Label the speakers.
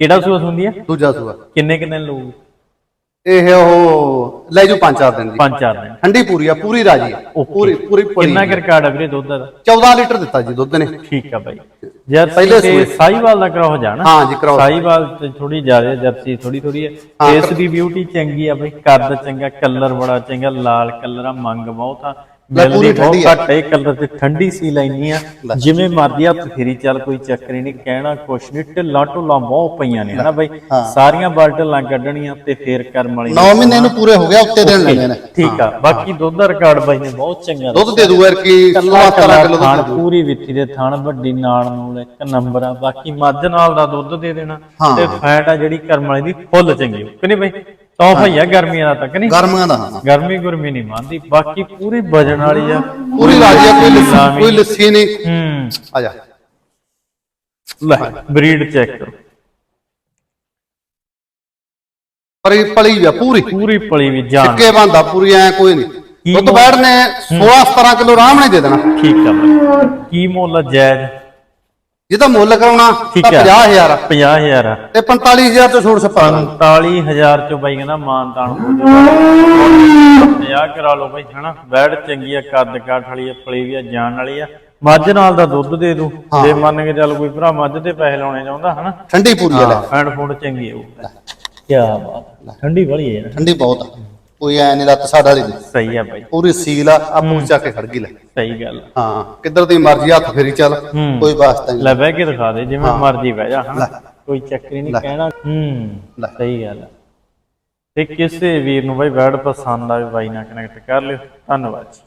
Speaker 1: ਕਿਹੜਾ ਸੂਆ ਹੁੰਦੀ ਆ?
Speaker 2: ਦੂਜਾ ਸੂਆ।
Speaker 1: ਕਿੰਨੇ ਕਿੰਨੇ ਲੋਕ
Speaker 2: ਇਹ ਉਹ ਲੈ ਜੂ ਪੰਜ ਚਾਰ ਦਿਨ ਦੀ
Speaker 1: ਪੰਜ ਚਾਰ ਦਿਨ।
Speaker 2: ਠੰਡੀ ਪੂਰੀ ਆ ਪੂਰੀ ਰਾਜੀ ਆ. ਪੂਰੀ ਪੂਰੀ ਪੜੀ
Speaker 1: ਕਿੰਨਾ ਕੁ ਰਿਕਾਰਡ ਆ ਵੀਰੇ ਦੁੱਧ ਦਾ?
Speaker 2: 14 ਲੀਟਰ ਦਿੱਤਾ ਜੀ ਦੁੱਧ ਨੇ।
Speaker 1: ਠੀਕ ਆ ਬਾਈ। ਜਰਸੀ
Speaker 2: ਪਹਿਲੇ
Speaker 1: ਤੇ। ਸਾਈਵਾਲ ਦਾ ਕਰਾਓ ਜਾਣਾ।
Speaker 2: ਹਾਂ ਜੀ ਕਰਾਓ
Speaker 1: ਸਾਈਵਾਲ ਤੇ ਥੋੜੀ ਜ਼ਿਆਦਾ ਜਰਸੀ ਥੋੜੀ ਥੋੜੀ ਹੈ ਫੇਸ ਦੀ ਬਿਊਟੀ ਚੰਗੀ ਆ ਬਈ। ਕੱਦ ਚੰਗਾ ਕਲਰ ਬੜਾ ਚੰਗਾ ਲਾਲ ਕਲਰ ਆ ਮੰਗ ਬਹੁਤ ਆ।
Speaker 2: ਲੈ ਪੂਰੀ ਠੰਡੀ ਆ।
Speaker 1: ਘੱਟ ਇਹ ਕਲਰ ਤੇ ਠੰਡੀ ਸੀ ਲੈਣੀ ਆ। ਜਿਵੇਂ ਮਰਦੀ ਹੱਥ ਫੇਰੀ ਚੱਲ ਕੋਈ ਚੱਕਰ ਹੀ ਨਹੀਂ ਕਹਿਣਾ ਕੁਛ ਨਹੀਂ ਢਿੱਲਾਂ ਢੁੱਲਾਂ ਬਹੁਤ ਪਈਆਂ ਨੇ ਹਨਾ ਬਈ? ਸਾਰੀਆਂ ਬਲਟਲਾਂ ਕੱਢਣੀਆਂ ਤੇ ਫੇਰ ਕਰਮ ਵਾਲੀ
Speaker 2: 9 ਮਹੀਨੇ ਨੂੰ ਪੂਰੇ ਹੋ ਗਿਆ ਉੱਤੇ ਦਿਨ ਲੈਣੇ ਨੇ।
Speaker 1: ਠੀਕ ਆ ਬਾਕੀ ਦੁੱਧ ਦਾ ਰਿਕਾਰਡ ਬਾਈ ਨੇ ਬਹੁਤ ਚੰਗਾ
Speaker 2: ਦੁੱਧ ਦੇ ਦੂ ਯਾਰ ਕੀ 16 17 ਕਿਲੋ
Speaker 1: ਥਾਣ
Speaker 2: ਦੁੱਧ
Speaker 1: ਪੂਰੀ ਵਿੱਥੀ ਦੇ ਥਾਣ ਵੱਡੀ ਨਾਲ ਨੂੰ ਇੱਕ ਨੰਬਰ ਆ ਬਾਕੀ ਮੱਝ ਨਾਲ ਦਾ ਦੁੱਧ ਦੇ ਦੇਣਾ
Speaker 2: ਹਾਂ।
Speaker 1: ਤੇ ਫੈਟ ਆ ਜਿਹੜੀ ਕਰਮ ਵਾਲੀ ਦੀ ਫੁੱਲ ਚੰਗੀ ਹੋ ਕਿ ਨਹੀਂ ਬਈ? ਟੌਪ ਹੀ ਆ ਗਰਮੀਆਂ ਦਾ ਤੱਕ ਨਹੀਂ?
Speaker 2: ਗਰਮੀਆਂ ਦਾ ਹਾਂ
Speaker 1: ਗਰਮੀ ਗੁਰਮੀ ਨਹੀਂ ਮੰਨਦੀ ਬਾਕੀ ਪੂਰੀ ਵਜਣ ਵਾਲੀ ਆ।
Speaker 2: ਪੂਰੀ ਰਾਜੀ ਆ ਕੋਈ ਲੱਸੀ ਕੋਈ ਲੱਸੀ ਨਹੀਂ।
Speaker 1: ਹੂੰ।
Speaker 2: ਆ ਜਾ।
Speaker 1: ਲੈ ਬਰੀਡ ਚੈੱਕ ਕਰੋ।
Speaker 2: ਪਰੀ ਪਲੀ ਆ ਪੂਰੀ।
Speaker 1: ਪੂਰੀ ਪਲੀ ਵੀ ਜਾਨ।
Speaker 2: ਟਿੱਕੇ ਬੰਦਾ ਪੂਰੀ ਐ ਕੋਈ ਨਹੀਂ। ਦੁੱਧ ਬੈਠ ਨੇ 16 17 ਕਿਲੋ ਆਰਾਮ ਹੀ ਦੇ ਦੇਣਾ।
Speaker 1: ਠੀਕ ਆ ਬਈ। ਕੀ ਮੁੱਲ ਆ ਜਾਇਜ਼
Speaker 2: ਜੇ ਤਾਂ ਮੁੱਲ ਕਰਾਉਣਾ
Speaker 1: ਠੀਕ
Speaker 2: ਤਾਂ
Speaker 1: ਹੈ
Speaker 2: 50000 ਆ।
Speaker 1: 50000 ਆ।
Speaker 2: ਤੇ 45000 ਤੋਂ ਛੋੜ ਛੱਪਾ
Speaker 1: 45000 ਚੋਂ ਬਾਈ ਕਹਿੰਦਾ ਮਾਨਤਾਨ ਹੋ ਜਾਊਗਾ। 50 ਕਰਾ ਲਓ ਬਾਈ ਹਨਾ? ਬੈੜ ਚੰਗੀ ਆ ਕੱਦ ਕਾਠ ਵਾਲੀ ਆ ਪਲੀ ਵੀ ਆ ਜਾਨ ਵਾਲੀ ਆ। ਮੱਝ ਨਾਲ ਦਾ ਦੁੱਧ ਦੇ ਦੂ। ਜੇ ਮੰਨ ਕੇ ਚੱਲ ਕੋਈ ਭਰਾ ਮੱਝ ਤੇ ਪੈਸੇ ਲਾਉਣੇ ਚਾਹੁੰਦਾ ਹਨਾ?
Speaker 2: ਠੰਡੀ ਪੂਰੀ ਆ ਲੈ।
Speaker 1: ਫੈਂਡ ਫੂਡ ਚੰਗੀ ਆ ਉਹ। ਕੀ ਬਾਤ ਠੰਡੀ ਬੜੀ ਹੈ
Speaker 2: ਠੰਡੀ ਬਹੁਤ ਆ। ਕੋਈ ਐ ਨਹੀਂ ਲੱਤ ਸਾਡ ਵਾਲੀ ਦੀ
Speaker 1: ਸਹੀ ਆ ਬਾਈ
Speaker 2: ਪੂਰੀ ਸੀਲ ਆ ਆਪੂ ਚੱਕ ਕੇ ਖੜ ਗਈ ਲੈ
Speaker 1: ਸਹੀ ਗੱਲ ਆ।
Speaker 2: ਹਾਂ ਕਿੱਧਰ ਦੀ ਮਰਜ਼ੀ ਹੱਥ ਫੇਰੀ ਚੱਲ
Speaker 1: ਹੂੰ।
Speaker 2: ਕੋਈ ਵਾਸਤਾ ਨਹੀਂ
Speaker 1: ਲੈ ਬਹਿ ਕੇ ਦਿਖਾ ਦੇ ਜਿਵੇਂ ਮਰਜ਼ੀ ਬਹਿ ਜਾ ਹਨਾ ਕੋਈ ਚੱਕਰ ਹੀ ਨਹੀਂ
Speaker 2: ਲੈ।
Speaker 1: ਕਹਿਣਾ ਹੂੰ
Speaker 2: ਲੈ।
Speaker 1: ਸਹੀ ਗੱਲ ਆ। ਤੇ ਕਿਸੇ ਵੀਰ ਨੂੰ ਬਾਈ ਬੈਡ ਪਸੰਦ ਆਵੇ ਬਾਈ ਨਾਲ ਕਨੈਕਟ ਕਰ ਲਿਓ ਧੰਨਵਾਦ ਜੀ